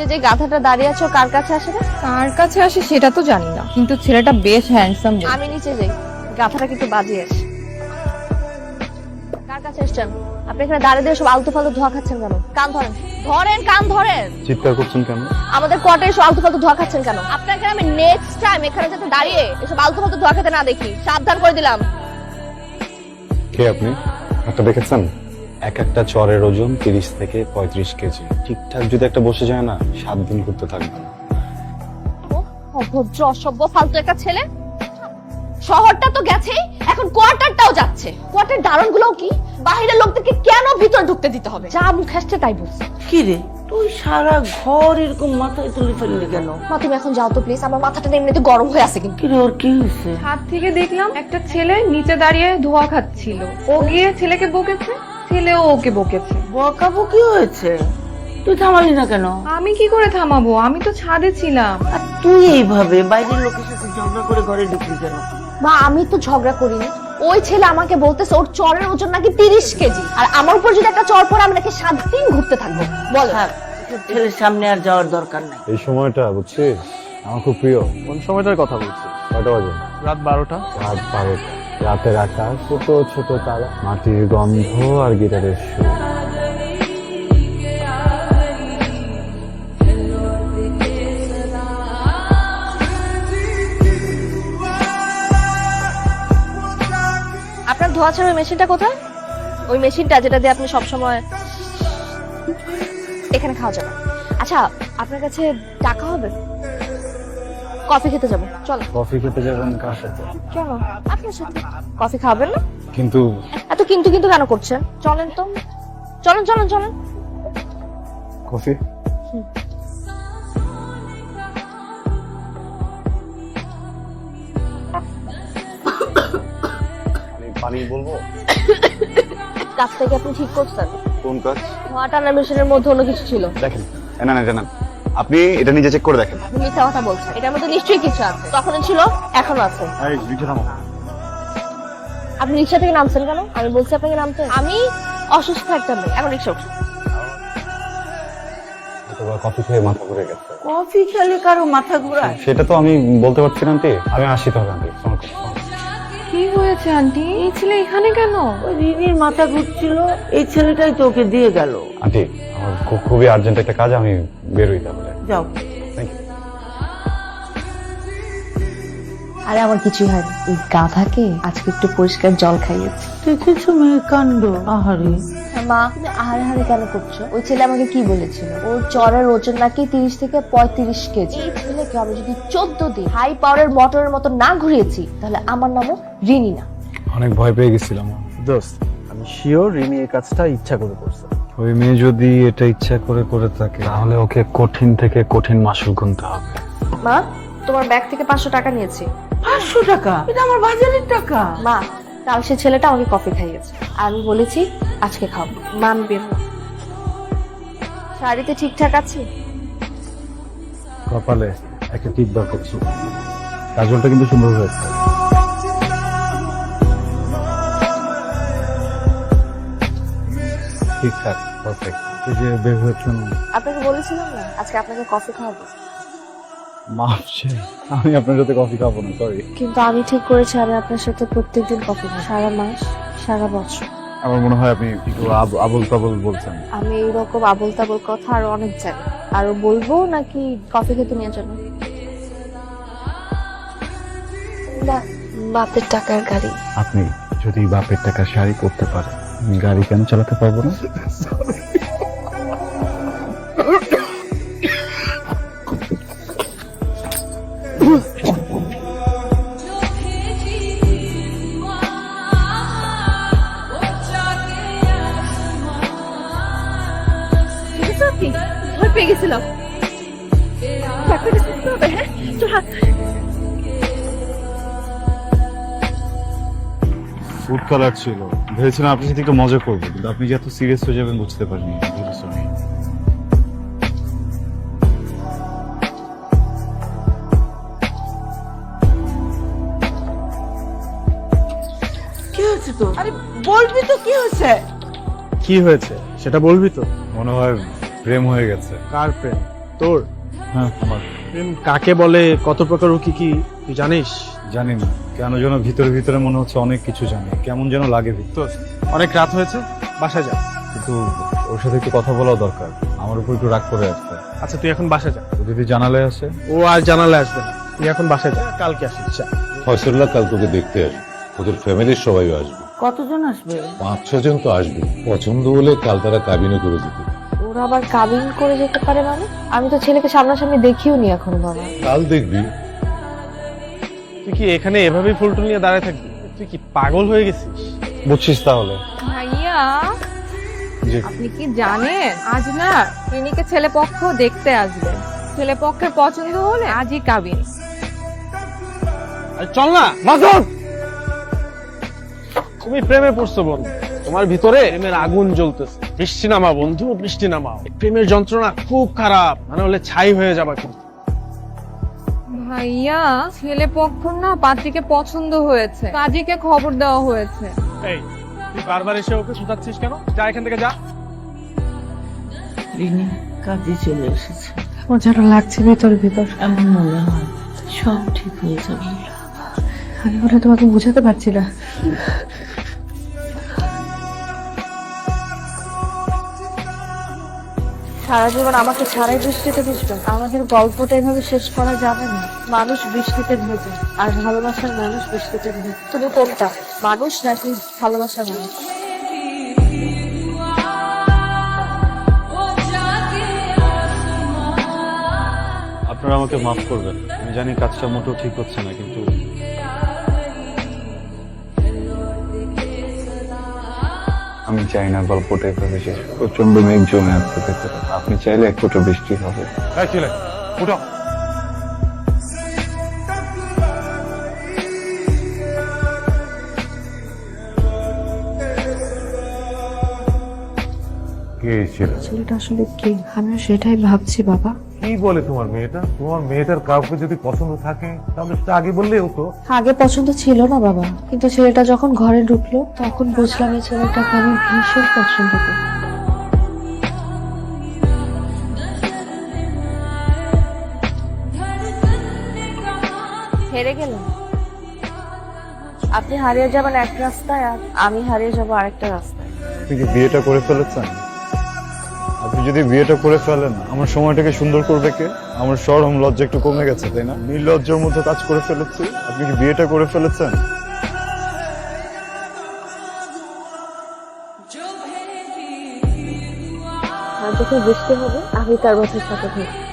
নিচে যে গাধাটা দাঁড়িয়ে আছে কার কাছে আসে না? কার কাছে আসে সেটা তো জানি না কিন্তু ছেলেটা বেশ হ্যান্ডসাম আমি নিচে যাই গাধাটা কিন্তু বাজিয়ে আসে। কার কাছে এসছেন আপনি এখানে দাঁড়িয়ে দিয়ে সব আলতু ফালতু ধোয়া খাচ্ছেন কেন? কান ধরেন। ধরেন কান ধরেন। চিৎকার করছেন কেন? আমাদের কোয়ার্টারে এসব আলতু ফালতু ধোয়া খাচ্ছেন কেন? আপনাকে আমি নেক্সট টাইম এখানে যাতে দাঁড়িয়ে এসব আলতু ফালতু ধোয়া খেতে না দেখি। সাবধান করে দিলাম। কে আপনি? একটা দেখেছেন? এক একটা চরের ওজন তিরিশ থেকে পঁয়ত্রিশ কেজি। ঠিকঠাক যদি একটা বসে যায় না সাত দিন ঘুরতে থাকবে না। অভদ্র অসভ্য ফালতু একটা ছেলে। শহরটা তো গেছেই এখন কোয়ার্টারটাও যাচ্ছে। কোয়ার্টার কি? বাহিরের লোকদেরকে কেন ভিতরে ঢুকতে দিতে হবে? যা মুখ আসছে তাই বলছে। কি রে? তুই সারা ঘর এরকম মাথায় তুলে ফেললি কেন? মা তুমি এখন যাও তো প্লিজ আমার মাথাটা এমনিতে গরম হয়ে আছে কিন্তু। কি রে ওর কি হয়েছে? ছাদ থেকে দেখলাম একটা ছেলে নিচে দাঁড়িয়ে ধোয়া খাচ্ছিল। ও গিয়ে ছেলেকে বকেছে। ছেলেও ওকে বকেছে। বকাবো কি হয়েছে? তুই থামালি না কেন? আমি কি করে থামাবো? আমি তো ছাদে ছিলাম। আর তুই এইভাবে বাইরের লোকের সাথে ঝগড়া করে ঘরে ঢুকলি কেন? মা আমি তো ঝগড়া করিনি। ওই ছেলে আমাকে বলতেছে ওর চরের ওজন নাকি তিরিশ কেজি। আর আমার উপর যদি একটা চর পরে আমি নাকি সাত দিন ঘুরতে থাকব। বল। থাক ছেলের সামনে আর যাওয়ার দরকার নাই। এই সময়টা বুঝছিস? আমার খুব প্রিয়। কোন সময়টার কথা বলছি কয়টা বাজে? রাত বারোটা। রাত বারোটা। রাতের আকাশ, ছোট ছোট তারা, মাটির গন্ধ আর গিটারের সুর। আপনার ধোয়া ছাড়া মেশিনটা কোথায়? ওই মেশিনটা যেটা দিয়ে আপনি সবসময় এখানে খাওয়া যাবে। আচ্ছা আপনার কাছে টাকা হবে? কফি খেতে যাব। চলো। কফি খেতে যাবেন কার সাথে? চলো আপনার সাথে। কফি খাবেন না? কিন্তু এত কিন্তু কিন্তু কেন করছেন? চলেন তো। চলেন চলেন চলেন। কফি? পানি বলব? আপনি ঠিক করছেন? কোন কাজ? ধোয়া টানার মেশিনের মধ্যে অন্য কিছু ছিল। দেখেন না না জানান আপনি এটা নিজে চেক করে দেখেন। আপনি মিথ্যা কথা বলছেন। এটার মধ্যে নিশ্চয়ই কিছু আছে। তখনও ছিল এখনও আছে। এই আপনি রিক্সা থেকে নামছেন কেন? আমি বলছি আপনাকে নামতে। আমি অসুস্থ একটা মেয়ে। এখন রিক্সা উঠছি কফি খেয়ে মাথা ঘুরে গেছে। কফি খেলে কারও মাথা ঘোরায়? সেটা তো আমি বলতে পারছি না আন্টি। আমি আসি তবে আন্টি। কি হয়েছে আন্টি? এই ছেলে এখানে কেন? ওই রিনির মাথা ঘুরছিল। এই ছেলেটাই তো ওকে দিয়ে গেল। আন্টি আমার খু- খুবই আর্জেন্ট একটা কাজ আমি বেরোই তাহলে যাও। থ্যাংক ইউ আরে আমার কিছুই হয়নি ওই গাধাকে আজকে একটু পরিষ্কার জল খাইয়েছি। দেখেছ মেয়ের কাণ্ড? আহারে। মা তুমি আহারে হারে কেন করছ? ওই ছেলে আমাকে কি বলেছিল? ওর চরের ওজন নাকি তিরিশ থেকে পঁয়ত্রিশ কেজি। এই ছেলেকে আমি যদি চোদ্দ দিন হাই পাওয়ারের মোটরের মতো না ঘুরিয়েছি তাহলে আমার নামও রিনি না। অনেক ভয় পেয়ে গেছিলাম। দোস্ত আমি শিওর রিমি এই কাজটা ইচ্ছা করে করছে। ওই মেয়ে যদি এটা ইচ্ছা করে করে থাকে তাহলে ওকে কঠিন থেকে কঠিন মাসুল গুনতে হবে। মা তোমার ব্যাগ থেকে পাঁচশো টাকা নিয়েছি। পাঁচশো টাকা? এটা আমার বাজারের টাকা। মা কাল সে ছেলেটা আমাকে কফি খাইয়েছে। আর আমি বলেছি আজকে খাব। মা আমি বের হলাম। শাড়িতে ঠিকঠাক আছে? কপালে একটা টিপ বার করছি। কাজলটা কিন্তু সুন্দর হয়েছে। ঠিকঠাক। পারফেক্ট এই যে বের হয়েছেন আপনাকে বলেছিলাম না? আজকে আপনাকে কফি খাওয়াবো। মাফ চাই। আমি আপনার সাথে কফি খাব না সরি কিন্তু আমি ঠিক করেছি আমি আপনার সাথে প্রত্যেকদিন কফি খাব। সারা মাস সারা বছর। আমার মনে হয় আপনি একটু আব- আবল তাবল বলছেন। আমি এইরকম আবল তাবল কথা আরও অনেক জানি আরও বলব নাকি কফি খেতে নিয়ে যাব? না বাপের টাকার গাড়ি। আপনি যদি বাপের টাকা শাড়ি করতে পারেন গাড়ি কেন চালাতে পারব না ভয় পেয়ে গেছিলাম হবে, হ্যাঁ? হাত। ফুড কালার ছিল। ভেবেছিলাম আপনার সাথে একটু মজা করব কিন্তু আপনি যে এত সিরিয়াস হয়ে যাবেন বুঝতে পারিনি। কি হয়েছে তো আরে বলবি তো কি হয়েছে? কি হয়েছে? সেটা বলবি তো? মনে হয় প্রেম হয়ে গেছে। কার প্রেম? তোর? কাকে বলে কত প্রকার ও কি কি তুই জানিস? জানি না। কেন যেন ভিতরে ভিতরে মনে হচ্ছে অনেক কিছু জানি। কেমন যেন লাগে ভিতর। অনেক রাত হয়েছে বাসা যা। কিন্তু ওর সাথে একটু কথা বলা দরকার। আমার উপর একটু রাগ করে আসছে আচ্ছা তুই এখন বাসা যা। ও যদি জানালে আসে? ও আর জানালে আসবে না। তুই এখন বাসা যা। কালকে আসিস যা। ফয়সল্লা কাল তোকে দেখতে আসবে। ওদের ফ্যামিলির সবাই আসবে। কতজন আসবে? পাঁচ ছজন তো আসবে। পছন্দ হলে কাল তারা কাবিনে করে দিতে। ওরা আবার কাবিন করে যেতে পারে মানে? আমি তো ছেলেকে সামনাসামনি দেখিও নি এখন বাবা। কাল দেখবি। তুই কি এখানে এভাবেই ফুলটুল নিয়ে দাঁড়ায় থাকবি? তুই কি পাগল হয়ে গেছিস? বুঝছিস তাহলে। ভাইয়া আপনি কি জানেন? আজ না ক্লিনিকে ছেলে পক্ষ দেখতে আসবে। ছেলে পক্ষের পছন্দ হলে আজই কাবিন চল না। মাসুদ তুমি প্রেমে পড়ছো বন্ধু। তোমার ভিতরে প্রেমের আগুন জ্বলতেছে। বৃষ্টি নামা বন্ধু বৃষ্টি নামা প্রেমের যন্ত্রণা খুব খারাপ মানে হলে ছাই হয়ে যাবা কিন্তু। ভাইয়া ছেলে পক্ষ না পাত্রীকে পছন্দ হয়েছে। কাজীকে খবর দেওয়া হয়েছে। এই তুই বারবার এসে ওকে শুধাচ্ছিস কেন? যা এখান থেকে যা। রিনি কাজে চলে এসেছে। যেন লাগছে ভিতর ভিতর। এমন মনে হয় সব ঠিক হয়ে যাবে। আমি ওটা তোমাকে বোঝাতে পারছি না। সারা জীবন আমাকে ছাড়াই বৃষ্টিতে ভিজবে। আমাদের গল্পটা এভাবে শেষ করা যাবে না। মানুষ বৃষ্টিতে ভেজে, আর ভালোবাসার মানুষ বৃষ্টিতে ভেজে। তুমি কোনটা? মানুষ নাকি ভালোবাসার মানুষ? আপনারা আমাকে মাফ করবেন। আমি জানি কাজটা মোটেও ঠিক হচ্ছে না, কিন্তু আমি চাই না গল্পটা এভাবে শেষ প্রচণ্ড মেঘ জমে আসতে আপনি চাইলে এক বৃষ্টি হবে। ছিল। ছেলেটা আসলে কি? আমিও সেটাই ভাবছি বাবা। কি বলে তোমার মেয়েটা? তোমার মেয়েটার কাউকে যদি পছন্দ থাকে তাহলে সেটা আগে বললেই হতো। আগে পছন্দ ছিল না বাবা। কিন্তু ছেলেটা যখন ঘরে ঢুকলো তখন বুঝলাম এই ছেলেটাকে আমি ভীষণ পছন্দ করি। হেরে গেলেন আপনি হারিয়ে যাবেন এক রাস্তায় আর আমি হারিয়ে যাব আরেকটা রাস্তায়। কি বিয়েটা করে ফেলেছেন আপনি যদি বিয়েটা করে ফেলেন, আমার সময়টাকে সুন্দর করবে কে? আমার সরম লজ্জা একটু কমে গেছে, তাই না? নির্লজ্জর মতো কাজ করে ফেলেছি। আপনি কি বিয়েটা করে ফেলেছেন? বৃষ্টি হবে, আমি তার বছর সাথে থাকব